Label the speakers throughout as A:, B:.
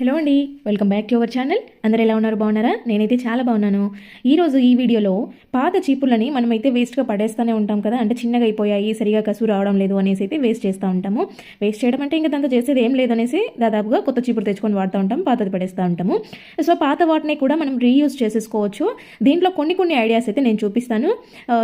A: Hello అండి welcome back to our channel. అందరు ఎలా ఉన్నారు? బాగున్నారా? నేనైతే చాలా బాగున్నాను. ఈరోజు ఈ వీడియోలో పాత చీపులని మనమైతే వేస్ట్గా పడేస్తూనే ఉంటాం కదా అంటే చిన్నగా అయిపోయాయి సరిగా కసు రావడం లేదు అనేసి అయితే వేస్ట్ చేస్తూ ఉంటాము. వేస్ట్ చేయడం అంటే ఇంకా దాంతో చేసేది ఏం లేదనేసి దాదాపుగా కొత్త చీపురు తెచ్చుకొని వాడుతూ ఉంటాం పాతది పడేస్తూ ఉంటాము. సో పాత వాటిని కూడా మనం రీయూజ్ చేసేసుకోవచ్చు. దీంట్లో కొన్ని కొన్ని ఐడియాస్ అయితే నేను చూపిస్తాను.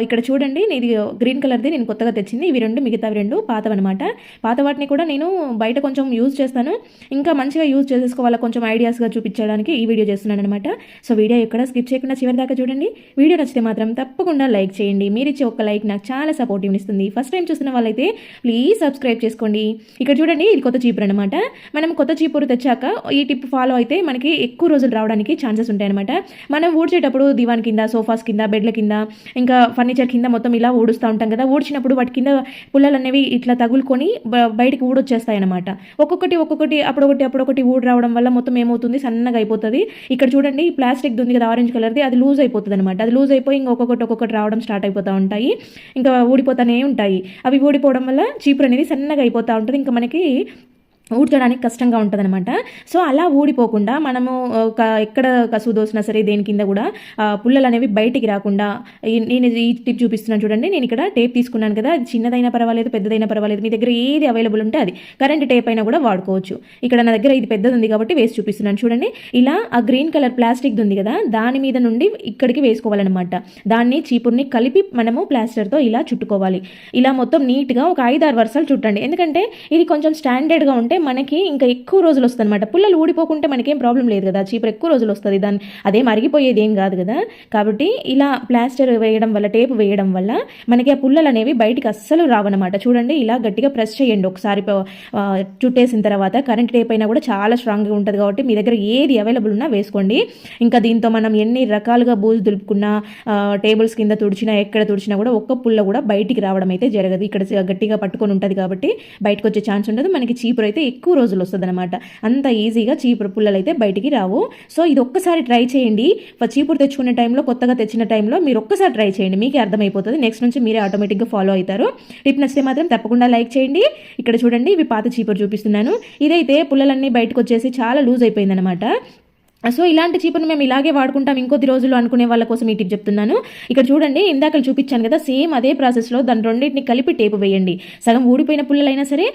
A: ఇక్కడ చూడండి ఇది గ్రీన్ కలర్ది నేను కొత్తగా తెచ్చింది. ఇవి రెండు మిగతావి రెండు పాతవన్నమాట. పాత వాటిని కూడా నేను బయట కొంచెం యూజ్ చేస్తాను. ఇంకా మంచిగా యూజ్ వాళ్ళకి కొంచెం ఐడియాస్గా చూపించడానికి ఈ వీడియో చేస్తున్నాను అనమాట సో వీడియో ఎక్కడ స్కిప్ చేయకుండా చివరి దాకా చూడండి. వీడియో నచ్చితే మాత్రం తప్పకుండా లైక్ చేయండి. మీరు ఇచ్చే ఒక లైక్ నాకు చాలా సపోర్టివ్ ఇస్తుంది ఫస్ట్ టైం చూస్తున్న వాళ్ళైతే ప్లీజ్ సబ్స్క్రైబ్ చేసుకోండి. ఇక్కడ చూడండి ఇది కొత్త చీపురు అనమాట మనం కొత్త చీపురు తెచ్చాక ఈ టిప్ ఫాలో అయితే మనకి ఎక్కువ రోజులు రావడానికి ఛాన్సెస్ ఉంటాయన్నమాట. మనం ఊడ్చేటప్పుడు దివాన్ కింద సోఫాస్ కింద బెడ్ల కింద ఇంకా ఫర్నిచర్ కింద మొత్తం ఇలా ఊడుస్తూ ఉంటాం కదా. ఊడ్చినప్పుడు వాటి కింద పుల్లలు అనేవి ఇట్లా తగులుకొని బయటికి ఊడొచ్చేస్తాయి అనమాట ఒక్కొక్కటి ఒక్కొక్కటి అప్పుడొకటి అప్పుడొకటి ఊడి రావడం వల్ల మొత్తం ఏమవుతుంది? సన్నగా అయిపోతుంది. ఇక్కడ చూడండి ఈ ప్లాస్టిక్ ఉంది కదా ఆరెంజ్ కలర్ది అది లూజ్ అయిపోతుంది అనమాట అది లూజ్ అయిపోయి ఇంకొకటి ఒక్కొక్కటి రావడం స్టార్ట్ అయిపోతూ ఉంటాయి. ఇంకా ఊడిపోతానే ఉంటాయి. అవి ఊడిపోవడం వల్ల చీపురు అనేది సన్నగా అయిపోతూ ఉంటుంది. ఇంకా మనకి ఊడ్చడానికి కష్టంగా ఉంటుందన్నమాట. సో అలా ఊడిపోకుండా మనము ఒక ఎక్కడ కసువు దోసినా సరే దేని కింద కూడా పుల్లలు అనేవి బయటికి రాకుండా నేను ఈ టిప్ చూపిస్తున్నాను చూడండి నేను ఇక్కడ టేప్ తీసుకున్నాను కదా చిన్నదైనా పర్వాలేదు పెద్దదైనా పర్వాలేదు మీ దగ్గర ఏది అవైలబుల్ ఉంటే అది. కరెంట్ టేప్ అయినా కూడా వాడుకోవచ్చు. ఇక్కడ నా దగ్గర ఇది పెద్దది ఉంది కాబట్టి వేసి చూపిస్తున్నాను చూడండి. ఇలా ఆ గ్రీన్ కలర్ ప్లాస్టిక్ ఉంది కదా దాని మీద నుండి ఇక్కడికి వేసుకోవాలన్నమాట. దాన్ని చీపుర్ని కలిపి మనము ప్లాస్టర్తో ఇలా చుట్టుకోవాలి. ఇలా మొత్తం నీట్గా ఒక ఐదు ఆరు వరుసలు చుట్టండి. ఎందుకంటే ఇది కొంచెం స్టాండర్డ్గా ఉంటే మనకి ఇంకా ఎక్కువ రోజులు వస్తుంది అనమాట పుల్లలు ఊడిపోకుంటే మనకేం ప్రాబ్లం లేదు కదా. చీపురు ఎక్కువ రోజులు వస్తుంది. దాన్ని అదేం అరిగిపోయేది ఏం కాదు కదా. కాబట్టి ఇలా ప్లాస్టర్ వేయడం వల్ల టేప్ వేయడం వల్ల మనకి ఆ పుల్లలు అనేవి బయటికి అస్సలు రావన్నమాట. చూడండి ఇలా గట్టిగా ప్రెస్ చేయండి. ఒకసారి చుట్టేసిన తర్వాత కరెంట్ టేప్ అయినా కూడా చాలా స్ట్రాంగ్గా ఉంటుంది కాబట్టి మీ దగ్గర ఏది అవైలబుల్ ఉన్నా వేసుకోండి. ఇంకా దీంతో మనం ఎన్ని రకాలుగా బూజు దులుపుకున్నా టేబుల్స్ కింద తుడిచినా ఎక్కడ తుడిచినా కూడా ఒక్క పుల్ల కూడా బయటికి రావడం అయితే జరగదు. ఇక్కడ గట్టిగా పట్టుకొని ఉంటుంది కాబట్టి బయటకు వచ్చే ఛాన్స్ ఉండదు. మనకి చీపురు అయితే ఎక్కువ రోజులు వస్తుంది అనమాట అంత ఈజీగా చీపురు పుల్లలు అయితే బయటికి రావు. సో ఇది ఒక్కసారి ట్రై చేయండి. చీపురు తెచ్చుకునే టైంలో కొత్తగా తెచ్చిన టైంలో మీరు ఒక్కసారి ట్రై చేయండి. మీకే అర్థమైపోతుంది. నెక్స్ట్ నుంచి మీరే ఆటోమేటిక్గా ఫాలో అవుతారు. టిప్ నచ్చితే మాత్రం తప్పకుండా లైక్ చేయండి. ఇక్కడ చూడండి ఇవి పాత చీపురు చూపిస్తున్నాను. ఇదైతే పుల్లలన్నీ బయటకు వచ్చేసి చాలా లూజ్ అయిపోయిందనమాట సో ఇలాంటి చీపును మేము ఇలాగే వాడుకుంటాం ఇంకొద్ది రోజులు అనుకునే వాళ్ళ కోసం ఈ టిప్ చెప్తున్నాను. ఇక్కడ చూడండి ఇందాక చూపించాను కదా సేమ్ అదే ప్రాసెస్లో దాని రెండింటిని కలిపి టేపు వేయండి. సగం ఊడిపోయిన పుల్లలైనా సరే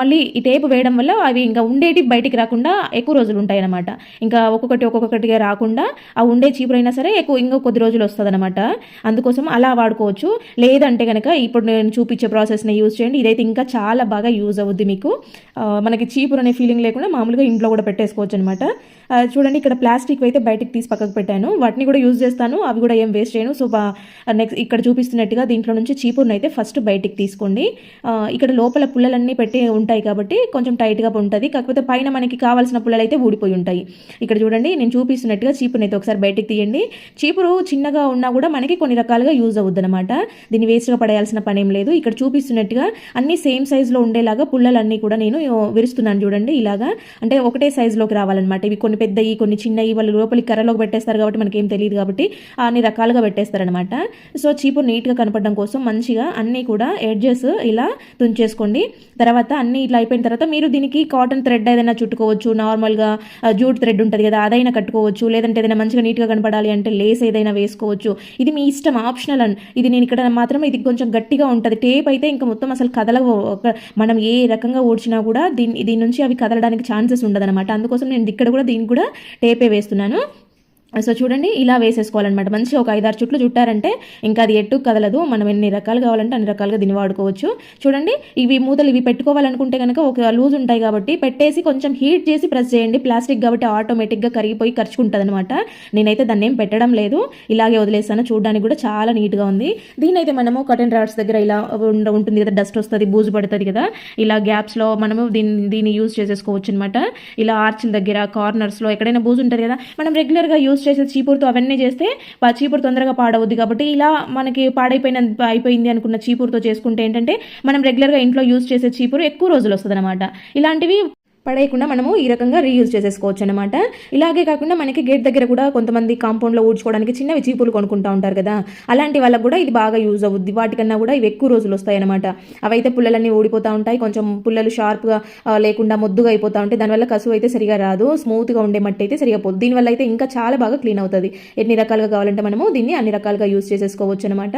A: మళ్ళీ ఈ టేపు వేయడం వల్ల అవి ఇంకా ఉండేటి బయటికి రాకుండా ఎక్కువ రోజులు ఉంటాయి అనమాట ఇంకా ఒక్కొక్కటి ఒక్కొక్కటిగా రాకుండా ఆ ఉండే చీపురు సరే ఎక్కువ ఇంకో కొద్ది రోజులు వస్తుంది అందుకోసం అలా వాడుకోవచ్చు. లేదంటే కనుక ఇప్పుడు నేను చూపించే ప్రాసెస్ని యూజ్ చేయండి. ఇదైతే ఇంకా చాలా బాగా యూజ్ అవుద్ది మీకు. మనకి చీపురు అనే ఫీలింగ్ లేకుండా మామూలుగా ఇంట్లో కూడా పెట్టేసుకోవచ్చు అనమాట చూడండి ఇక్కడ ప్లాస్టిక్ అయితే బయటికి తీసి పక్కకు పెట్టాను. వాటిని కూడా యూజ్ చేస్తాను. అవి కూడా ఏం వేస్ట్ చేయను. సో నెక్స్ట్ ఇక్కడ చూపిస్తున్నట్టుగా దీంట్లో నుంచి చీపురుని అయితే ఫస్ట్ బయటికి తీసుకోండి. ఇక్కడ లోపల పుల్లలన్నీ పెట్టి ఉంటాయి కాబట్టి కొంచెం టైట్గా ఉంటుంది. కాకపోతే పైన మనకి కావాల్సిన పుల్లలు అయితే ఊడిపోయి ఉంటాయి. ఇక్కడ చూడండి నేను చూపిస్తున్నట్టుగా చీపురుని అయితే ఒకసారి బయటికి తీయండి. చీపురు చిన్నగా ఉన్నా కూడా మనకి కొన్ని రకాలుగా యూజ్ అవుద్ది అనమాట దీన్ని వేస్ట్గా పడేయాల్సిన పని ఏం లేదు. ఇక్కడ చూపిస్తున్నట్టుగా అన్ని సేమ్ సైజులో ఉండేలాగా పుల్లలన్నీ కూడా నేను విరుస్తున్నాను చూడండి ఇలాగా. అంటే ఒకటే సైజులోకి రావాలన్నమాట. ఇవి కొన్ని పెద్దవి కొన్ని చిన్నవి వాళ్ళు లోపలికి కర్రలోకి పెట్టేస్తారు కాబట్టి మనకి తెలియదు కాబట్టి అన్ని రకాలుగా పెట్టేస్తారనమాట సో చీపు నీట్గా కనపడడం కోసం మంచిగా అన్నీ కూడా ఎడ్జెస్ ఇలా తుంచేసుకోండి. తర్వాత అన్ని ఇట్లా అయిపోయిన తర్వాత మీరు దీనికి కాటన్ థ్రెడ్ ఏదైనా చుట్టుకోవచ్చు. నార్మల్గా జూట్ థ్రెడ్ ఉంటుంది కదా అదైనా కట్టుకోవచ్చు. లేదంటే ఏదైనా మంచిగా నీట్గా కనపడాలి అంటే లేస్ ఏదైనా వేసుకోవచ్చు. ఇది మీ ఇష్టం ఆప్షనల్ అని ఇది నేను ఇక్కడ మాత్రం ఇది కొంచెం గట్టిగా ఉంటుంది. టేప్ అయితే ఇంకా మొత్తం అసలు కదలవు. మనం ఏ రకంగా ఊడ్చినా కూడా దీని దీని నుంచి అవి కదలడానికి ఛాన్సెస్ ఉండదన్నమాట. అందుకోసం నేను ఇక్కడ కూడా దీన్ని కూడా టేపే వేస్తున్నాను. సో చూడండి ఇలా వేసేసుకోవాలన్నమాట. మంచిగా ఒక ఐదారు చుట్లు చుట్టారంటే ఇంకా అది ఎట్టు కదలదు. మనం ఎన్ని రకాలు కావాలంటే అన్ని రకాలుగా దీన్ని వాడుకోవచ్చు. చూడండి ఇవి మూతలు ఇవి పెట్టుకోవాలనుకుంటే కనుక ఒక లూజ్ ఉంటాయి కాబట్టి పెట్టేసి కొంచెం హీట్ చేసి ప్రెస్ చేయండి. ప్లాస్టిక్ కాబట్టి ఆటోమేటిక్గా కరిగిపోయి ఖర్చుకుంటుంది అనమాట నేనైతే దాన్ని ఏం పెట్టడం లేదు. ఇలాగే వదిలేసాను. చూడడానికి కూడా చాలా నీట్గా ఉంది. దీని అయితే మనము కటన్ రాడ్స్ దగ్గర ఇలా ఉండ- ఉంటుంది కదా డస్ట్ వస్తుంది బూజు పడుతుంది కదా. ఇలా గ్యాప్స్లో మనము దీన్ని దీన్ని యూజ్ చేసేసుకోవచ్చు అనమాట ఇలా ఆర్చిల దగ్గర కార్నర్స్లో ఎక్కడైనా బూజు ఉంటుంది కదా మనం రెగ్యులర్గా యూజ్ చేసే చీపురుతో అవన్నీ చేస్తే చీపురు తొందరగా పాడవద్దు. కాబట్టి ఇలా మనకి పాడైపోయిన అయిపోయింది అనుకున్న చీపురుతో చేసుకుంటే ఏంటంటే మనం రెగ్యులర్గా ఇంట్లో యూజ్ చేసే చీపురు ఎక్కువ రోజులు వస్తుంది ఇలాంటివి పడేయకుండా మనము ఈ రకంగా రీయూజ్ చేసేసుకోవచ్చు అనమాట ఇలాగే కాకుండా మనకి గేట్ దగ్గర కూడా కొంతమంది కాంపౌండ్లో ఊడ్చుకోవడానికి చిన్నవి చీపులు కొనుక్కుంటా ఉంటారు కదా. అలాంటి వాళ్ళకి కూడా ఇది బాగా యూజ్ అవుద్ది. వాటికన్నా కూడా ఇవి ఎక్కువ రోజులు వస్తాయి అనమాట అవైతే పుల్లలన్నీ ఊడిపోతూ ఉంటాయి. కొంచెం పుల్లలు షార్ప్గా లేకుండా మొద్దుగా అయిపోతూ ఉంటాయి. దానివల్ల కసువు అయితే సరిగా రాదు. స్మూత్గా ఉండే మట్టి అయితే సరిగా పోదు. దీనివల్ల అయితే ఇంకా చాలా బాగా క్లీన్ అవుతుంది. ఎన్ని రకాలుగా కావాలంటే మనము దీన్ని అన్ని రకాలుగా యూజ్ చేసేసుకోవచ్చు అనమాట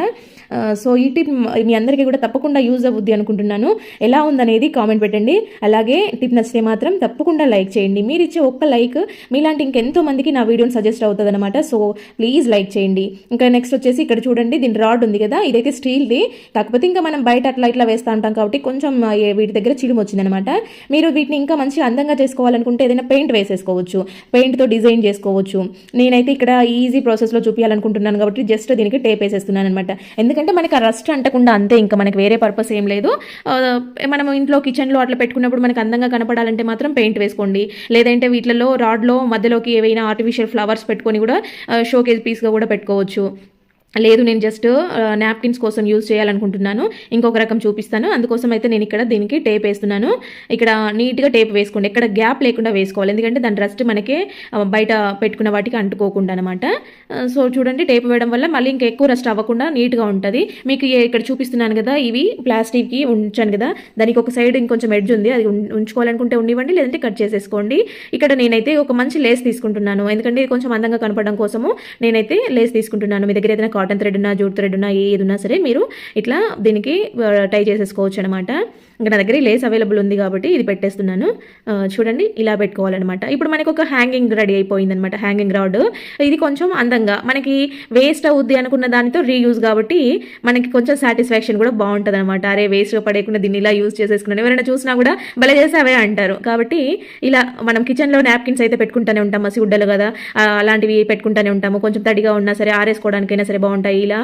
A: సో ఈ టిప్ మీ అందరికీ కూడా తప్పకుండా యూజ్ అవుద్ది అనుకుంటున్నాను. ఎలా ఉందనేది కామెంట్ పెట్టండి. అలాగే టిప్ నచ్చితే మాత్రం తప్పకుండా లైక్ చేయండి. మీరు ఇచ్చే ఒక్క లైక్ మీలాంటి ఇంకెంతో మందికి నా వీడియోని సజెస్ట్ అవుతుంది అనమాట సో ప్లీజ్ లైక్ చేయండి. ఇంకా నెక్స్ట్ వచ్చేసి ఇక్కడ చూడండి దీని రాడ్ ఉంది కదా ఇదైతే స్టీల్ది కాకపోతే ఇంకా మనం బయట అట్లా ఇట్లా వేస్తూ ఉంటాం కాబట్టి కొంచెం వీటి దగ్గర చిడుము వచ్చిందనమాట మీరు వీటిని ఇంకా మంచిగా అందంగా చేసుకోవాలనుకుంటే ఏదైనా పెయింట్ వేసేసుకోవచ్చు. పెయింట్తో డిజైన్ చేసుకోవచ్చు. నేనైతే ఇక్కడ ఈజీ ప్రాసెస్లో చూపించాలనుకుంటున్నాను కాబట్టి జస్ట్ దీనికి టేప్ వేసేస్తున్నాను అనమాట ఎందుకంటే మనకి ఆ రస్ట్ అంటకుండా అంతే ఇంకా మనకి వేరే పర్పస్ ఏం లేదు. మనం ఇంట్లో కిచెన్లో అట్లా పెట్టుకున్నప్పుడు మనకి అందంగా కనపడాలంటే మాత్రం పెయింట్ వేసుకోండి. లేదంటే వీటిలలో రాడ్లో మధ్యలోకి ఏవైనా ఆర్టిఫిషియల్ ఫ్లవర్స్ పెట్టుకొని కూడా షోకేజ్ పీస్గా కూడా పెట్టుకోవచ్చు. లేదు నేను జస్ట్ నాప్కిన్స్ uh, కోసం యూజ్ చేయాలనుకుంటున్నాను. ఇంకొక రకం చూపిస్తాను. అందుకోసం అయితే నేను ఇక్కడ దీనికి టేప్ వేస్తున్నాను. ఇక్కడ నీట్గా టేప్ వేసుకోండి. ఎక్కడ గ్యాప్ లేకుండా వేసుకోవాలి. ఎందుకంటే దాని రస్ట్ మనకి బయట పెట్టుకున్న వాటికి అంటుకోకుండా అనమాట సో చూడండి టేప్ వేయడం వల్ల మళ్ళీ ఇంకా ఎక్కువ రస్ట్ అవ్వకుండా నీట్గా ఉంటుంది. మీకు ఇక్కడ చూపిస్తున్నాను కదా ఇవి ప్లాస్టిక్కి ఉంచాను కదా. దానికి ఒక సైడ్ ఇంకొంచెం ఎడ్జ్ ఉంది. అది ఉంచుకోవాలనుకుంటే ఉండివ్వండి లేదంటే కట్ చేసేసుకోండి. ఇక్కడ నేనైతే ఒక మంచి లేస్ తీసుకుంటున్నాను. ఎందుకంటే కొంచెం అందంగా కనపడడం కోసము నేనైతే లేస్ తీసుకుంటున్నాను. మీ దగ్గర ఏదైనా కాటన్ థ్రెడ్ ఉన్నా జూట్ థ్రెడ్ ఉన్నా ఏది ఉన్నా సరే మీరు ఇట్లా దీనికి టై చేసేసుకోవచ్చు అనమాట ఇంకా నా దగ్గర లేస్ అవైలబుల్ ఉంది కాబట్టి ఇది పెట్టేస్తున్నాను. చూడండి ఇలా పెట్టుకోవాలన్నమాట. ఇప్పుడు మనకి ఒక హ్యాంగింగ్ రెడీ అయిపోయింది అనమాట హ్యాంగింగ్ రాడ్ ఇది కొంచెం అందంగా మనకి వేస్ట్ అవుద్ది అనుకున్న దానితో రీయూజ్ కాబట్టి మనకి కొంచెం సాటిస్ఫాక్షన్ కూడా బాగుంటుంది అనమాట అరే వేస్ట్గా పడేయకుండా దీన్ని ఇలా యూజ్ చేసేసుకున్నాను. ఎవరైనా చూసినా కూడా భలే చేస్తే అవే అంటారు. కాబట్టి ఇలా మనం కిచెన్లో నాప్కిన్స్ అయితే పెట్టుకుంటూనే ఉంటాం మసి కదా. అలాంటివి పెట్టుకుంటూనే ఉంటాము. కొంచెం తడిగా ఉన్నా సరే ఆరేసుకోవడానికైనా సరే బాగుంటాయి. ఇలా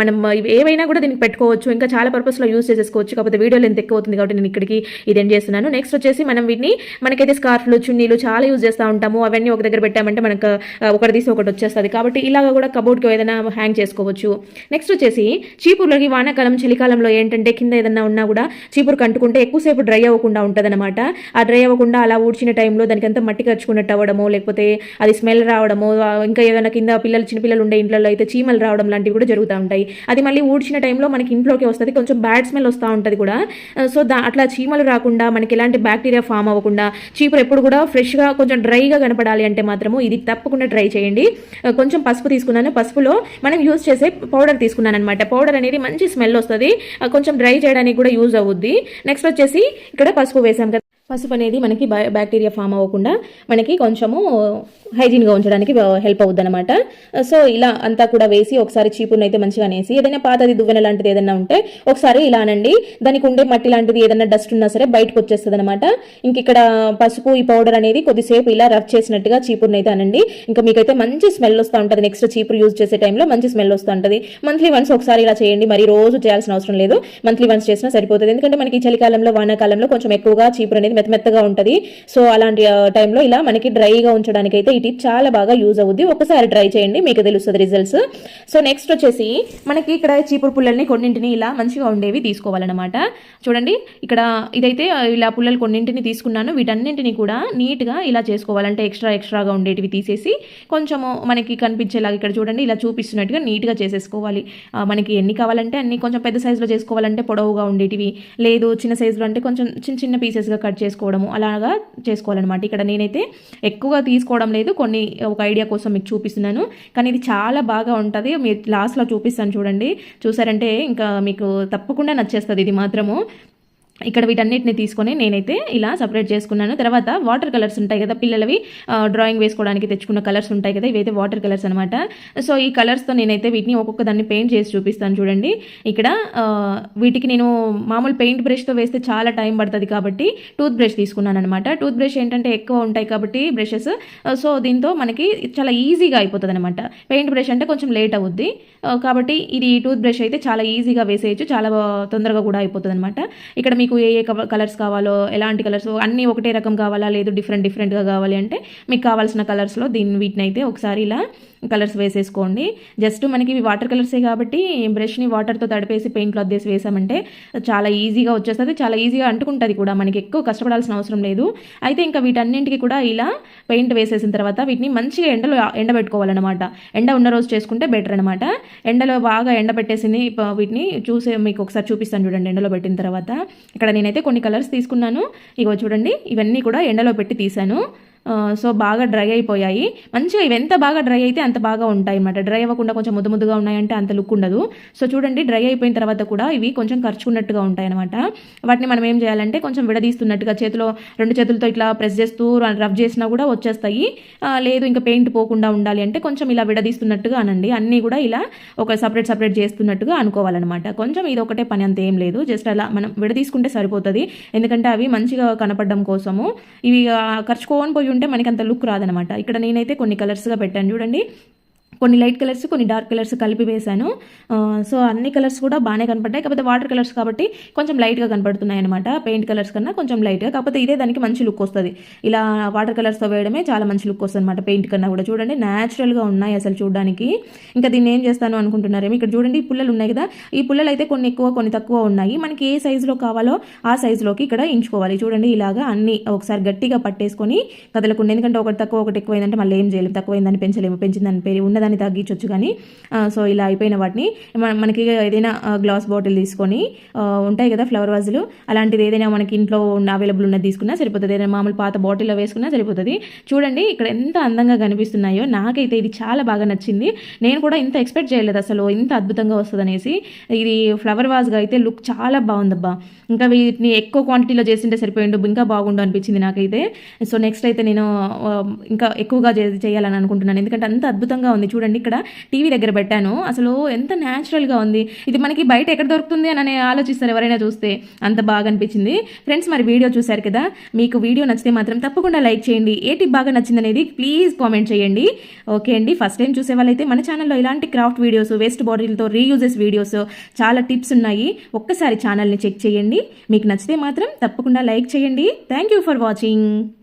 A: మనం ఏవైనా కూడా దీనికి పెట్టుకోవచ్చు. ఇంకా చాలా పర్పస్లో యూజ్ చేసేసుకోవచ్చు. కాకపోతే వీడియో ఎంత ఎక్కువ అవుతుంది కాబట్టి నేను ఇక్కడికి ఇది ఎండ్ చేస్తున్నాను. నెక్స్ట్ వచ్చేసి మనం వీటిని మనకైతే స్కార్ఫ్లు చున్నీలు చాలా యూజ్ చేస్తూ ఉంటాము. అవన్నీ ఒక దగ్గర పెట్టామంటే మనకు ఒకటి తీసి ఒకటి వచ్చేస్తుంది. కాబట్టి ఇలాగ కూడా కబోర్డ్కి ఏదైనా హ్యాంగ్ చేసుకోవచ్చు. నెక్స్ట్ వచ్చేసి చీపుర్లకి వానాకాలం చలికాలంలో ఏంటంటే కింద ఏదైనా ఉన్నా కూడా చీపురు కంటుకుంటే ఎక్కువసేపు డ్రై అవ్వకుండా ఉంటుంది ఆ డ్రై అవ్వకుండా అలా ఊడ్చిన టైంలో దానికి అంతా మట్టి కరుచుకున్నట్టు అవ్వడము లేకపోతే అది స్మెల్ రావడము ఇంకా ఏదైనా కింద పిల్లలు చిన్నపిల్లలు ఉండే ఇంట్లో అయితే చీమలు రావడం లాంటివి కూడా జరుగుతూ ఉంటాయి. అది మళ్ళీ ఊడ్చిన టైంలో మనకి ఇంట్లోకి వస్తుంది. కొంచెం బ్యాడ్ స్మెల్ వస్తూ ఉంటుంది కూడా. సో దా అట్లా చీమలు రాకుండా మనకి ఎలాంటి బ్యాక్టీరియా ఫామ్ అవ్వకుండా చీపురు ఎప్పుడు కూడా ఫ్రెష్గా కొంచెం డ్రైగా కనపడాలి అంటే మాత్రము ఇది తప్పకుండా ట్రై చేయండి. కొంచెం పసుపు తీసుకున్నాను. పసుపులో మనం యూజ్ చేసే పౌడర్ తీసుకున్నాను అనమాట పౌడర్ అనేది మంచి స్మెల్ వస్తుంది. కొంచెం డ్రై చేయడానికి కూడా యూజ్ అవుద్ది. నెక్స్ట్ వచ్చేసి ఇక్కడ పసుపు వేసాం కదా. పసుపు అనేది మనకి బ్యాక్టీరియా ఫామ్ అవ్వకుండా మనకి కొంచెము హైజీన్గా ఉంచడానికి హెల్ప్ అవుద్ది అనమాట సో ఇలా అంతా కూడా వేసి ఒకసారి చీపురుని అయితే మంచిగా అనేసి ఏదైనా పాతది దువ్వెన లాంటిది ఏదైనా ఉంటే ఒకసారి ఇలా అనండి. దానికి ఉండే మట్టి లాంటిది ఏదైనా డస్ట్ ఉన్నా సరే బయటకు వచ్చేస్తుంది అనమాట ఇక్కడ పసుపు ఈ పౌడర్ అనేది కొద్దిసేపు ఇలా రఫ్ చేసినట్టుగా చీపురుని అయితే అనండి. ఇంకా మీకైతే మంచి స్మెల్ వస్తూ ఉంటుంది. నెక్స్ట్ చీపురు యూజ్ చేసే టైంలో మంచి స్మెల్ వస్తూ ఉంటుంది. మంత్లీ వన్స్ ఒకసారి ఇలా చేయండి. మరి రోజు చేయాల్సిన అవసరం లేదు. మంత్లీ వన్స్ చేసినా సరిపోతుంది. ఎందుకంటే మనకి ఈ చలికాలంలో వానాకాలంలో కొంచెం ఎక్కువగా చీపురు అనేది మెత్త మెత్తగా ఉంటుంది. సో అలాంటి టైంలో ఇలా మనకి డ్రైగా ఉంచడానికి అయితే ఈ టిప్ చాలా బాగా యూజ్ అవుద్ది. ఒకసారి ట్రై చేయండి మీకు తెలుస్తుంది రిజల్ట్స్. సో నెక్స్ట్ వచ్చేసి మనకి ఇక్కడ చీపురు పుల్లల్ని కొన్నింటిని ఇలా మంచిగా ఉండేవి తీసుకోవాలన్నమాట. చూడండి ఇక్కడ ఇదైతే ఇలా పుల్లలు కొన్నింటిని తీసుకున్నాను. వీటన్నింటిని కూడా నీట్గా ఇలా చేసుకోవాలంటే ఎక్స్ట్రా ఎక్స్ట్రాగా ఉండేటివి తీసేసి కొంచెము మనకి కనిపించేలాగా ఇక్కడ చూడండి ఇలా చూపిస్తున్నట్టుగా నీట్గా చేసేసుకోవాలి. మనకి ఎన్ని కావాలంటే అన్ని కొంచెం పెద్ద సైజులో చేసుకోవాలంటే పొడవుగా ఉండేటివి. లేదు చిన్న సైజులో అంటే కొంచెం చిన్న చిన్న పీసెస్గా కట్ చేసి చేసుకోవడము అలాగా చేసుకోవాలన్నమాట. ఇక్కడ నేనైతే ఎక్కువగా తీసుకోవడం లేదు. కొన్ని ఒక ఐడియా కోసం మీకు చూపిస్తున్నాను. కానీ ఇది చాలా బాగా ఉంటుంది. మీరు లాస్ట్లో చూపిస్తాను చూడండి. చూసారంటే ఇంకా మీకు తప్పకుండా నచ్చేస్తుంది ఇది మాత్రము. ఇక్కడ వీటన్నిటిని తీసుకొని నేనైతే ఇలా సపరేట్ చేసుకున్నాను. తర్వాత వాటర్ కలర్స్ ఉంటాయి కదా పిల్లలవి డ్రాయింగ్ వేసుకోవడానికి తెచ్చుకున్న కలర్స్ ఉంటాయి కదా ఇవైతే వాటర్ కలర్స్ అనమాట సో ఈ కలర్స్తో నేనైతే వీటిని ఒక్కొక్క దాన్ని పెయింట్ చేసి చూపిస్తాను చూడండి. ఇక్కడ వీటికి నేను మామూలు పెయింట్ బ్రష్తో వేస్తే చాలా టైం పడుతుంది కాబట్టి టూత్ బ్రష్ తీసుకున్నాను అనమాట టూత్ బ్రష్ ఏంటంటే ఎక్కువ ఉంటాయి కాబట్టి బ్రషెస్ సో దీంతో మనకి చాలా ఈజీగా అయిపోతుంది అనమాట పెయింట్ బ్రష్ అంటే కొంచెం లేట్ అవుద్ది. కాబట్టి ఇది టూత్ బ్రష్ అయితే చాలా ఈజీగా వేసేయచ్చు చాలా తొందరగా కూడా అయిపోతుంది అనమాట ఇక్కడ మీకు మీకు ఏ ఏ కలర్స్ కావాలో ఎలాంటి కలర్స్ అన్నీ ఒకటే రకం కావాలా లేదు డిఫరెంట్ డిఫరెంట్గా కావాలి అంటే మీకు కావాల్సిన కలర్స్లో దీన్ని వీటిని అయితే ఒకసారి ఇలా కలర్స్ వేసేసుకోండి. జస్ట్ మనకి ఇవి వాటర్ కలర్సే కాబట్టి బ్రష్ని వాటర్తో తడిపేసి పెయింట్ క్లాత్ వేసి వేసామంటే చాలా ఈజీగా వచ్చేస్తుంది. చాలా ఈజీగా అంటుకుంటుంది కూడా. మనకి ఎక్కువ కష్టపడాల్సిన అవసరం లేదు. అయితే ఇంకా వీటన్నింటికి కూడా ఇలా పెయింట్ వేసేసిన తర్వాత వీటిని మంచిగా ఎండలో ఎండబెట్టుకోవాలన్నమాట. ఎండ ఉన్న రోజు చేసుకుంటే బెటర్ అనమాట ఎండలో బాగా ఎండబెట్టేసింది వీటిని చూసే మీకు ఒకసారి చూపిస్తాను చూడండి ఎండలో పెట్టిన తర్వాత. ఇక్కడ నేనైతే కొన్ని కలర్స్ తీసుకున్నాను. ఇగో చూడండి. ఇవన్నీ కూడా ఎండలో పెట్టి తీసాను సో బాగా డ్రై అయిపోయాయి. మంచిగా ఇవి ఎంత బాగా డ్రై అయితే అంత బాగా ఉంటాయి అన్నమాట. డ్రై అవ్వకుండా కొంచెం ముద్దు ముద్దుగా ఉన్నాయంటే అంత లుక్ ఉండదు. సో చూడండి డ్రై అయిపోయిన తర్వాత కూడా ఇవి కొంచెం ఖర్చుకున్నట్టుగా ఉంటాయి అనమాట వాటిని మనం ఏం చేయాలంటే కొంచెం విడదీస్తున్నట్టుగా చేతిలో రెండు చేతులతో ఇట్లా ప్రెస్ చేస్తూ రబ్ చేసినా కూడా వచ్చేస్తాయి. లేదు ఇంకా పెయింట్ పోకుండా ఉండాలి అంటే కొంచెం ఇలా విడదీస్తున్నట్టుగా అనండి. అన్నీ కూడా ఇలా ఒక సపరేట్ సపరేట్ చేస్తున్నట్టుగా అనుకోవాలన్నమాట. కొంచెం ఇది ఒకటే పని అంత ఏం లేదు. జస్ట్ అలా మనం విడదీసుకుంటే సరిపోతుంది. ఎందుకంటే అవి మంచిగా కనపడడం కోసము. ఇవి ఖర్చుకోని పోయి ఉంటే మనకి అంత లుక్ రాదనమాట. ఇక్కడ నేనైతే కొన్ని కలర్స్గా పెట్టాను. చూడండి కొన్ని లైట్ కలర్స్ కొన్ని డార్క్ కలర్స్ కలిపి వేశాను. సో అన్ని కలర్స్ కూడా బాగానే కనపడ్డాయి. కాకపోతే వాటర్ కలర్స్ కాబట్టి కొంచెం లైట్గా కనపడుతున్నాయి అనమాట పెయింట్ కలర్స్ కన్నా కొంచెం లైట్గా. కాకపోతే ఇదే దానికి మంచి లుక్ వస్తుంది. ఇలా వాటర్ కలర్స్తో వేయడమే చాలా మంచి లుక్ వస్తుంది అనమాట పెయింట్ కన్నా కూడా. చూడండి న్యాచురల్గా ఉన్నాయి అసలు చూడడానికి. ఇంకా దీన్ని ఏం చేస్తాను అనుకుంటున్నారేమో. ఇక్కడ చూడండి ఈ పుల్లలు ఉన్నాయి కదా. ఈ పుల్లలు అయితే కొన్ని ఎక్కువ కొన్ని తక్కువ ఉన్నాయి. మనకి ఏ సైజులో కావాలో ఆ సైజులోకి ఇక్కడ ఇంచుకోవాలి చూడండి ఇలాగా అన్ని ఒకసారి గట్టిగా పట్టేసుకొని కదలకుండా. ఎందుకంటే ఒకటి తక్కువ ఒకటి ఎక్కువైందంటే మళ్ళీ ఏం చేయలేము తక్కువైందని పెంచలేము. పెంచిందని ఉన్నదా దాన్ని తగ్గించవచ్చు కానీ సో ఇలా అయిపోయిన వాటిని మనకి ఏదైనా గ్లాస్ బాటిల్ తీసుకొని ఉంటాయి కదా ఫ్లవర్ వాజులు అలాంటిది ఏదైనా మనకి ఇంట్లో ఉన్న అవైలబుల్ ఉన్నది తీసుకున్నా సరిపోతుంది. ఏదైనా మామూలు పాత బాటిల్లో వేసుకున్నా సరిపోతుంది. చూడండి ఇక్కడ ఎంత అందంగా కనిపిస్తున్నాయో నాకైతే ఇది చాలా బాగా నచ్చింది. నేను కూడా ఇంత ఎక్స్పెక్ట్ చేయలేదు అసలు ఇంత అద్భుతంగా వస్తుంది అనేసి ఇది ఫ్లవర్ వాజ్గా అయితే లుక్ చాలా బాగుందబ్బా. ఇంకా వీటిని ఎక్కువ క్వాంటిటీలో చేసింటే సరిపోయిండు ఇంకా బాగుండు అనిపించింది నాకైతే. సో నెక్స్ట్ అయితే నేను ఇంకా ఎక్కువగా చేయాలని అనుకుంటున్నాను. ఎందుకంటే అంత అద్భుతంగా ఉంది. చూడండి ఇక్కడ టీవీ దగ్గర పెట్టాను. అసలు ఎంత న్యాచురల్గా ఉంది. ఇది మనకి బయట ఎక్కడ దొరుకుతుంది అని ఆలోచిస్తారు ఎవరైనా చూస్తే. అంత బాగా అనిపించింది. ఫ్రెండ్స్ మరి వీడియో చూశారు కదా? మీకు వీడియో నచ్చితే మాత్రం తప్పకుండా లైక్ చేయండి. ఏ టిప్ బాగా నచ్చింది అనేది ప్లీజ్ కామెంట్ చేయండి. ఓకే అండి. ఫస్ట్ టైం చూసే వాళ్ళైతే మన ఛానల్లో ఇలాంటి క్రాఫ్ట్ వీడియోస్ వేస్ట్ బాటిల్తో రీయూజెస్ వీడియోస్ చాలా టిప్స్ ఉన్నాయి. ఒక్కసారి ఛానల్ని చెక్ చేయండి. మీకు నచ్చితే మాత్రం తప్పకుండా లైక్ చేయండి. Thank you for watching